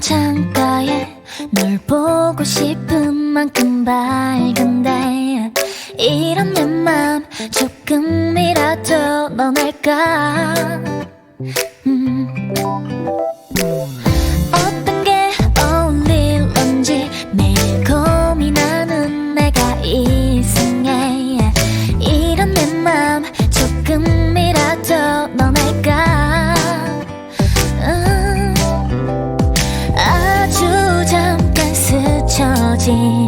창가에 널 보고 싶은 만큼 밝은데 이런 내 맘 조금이라도 넌 알까? sing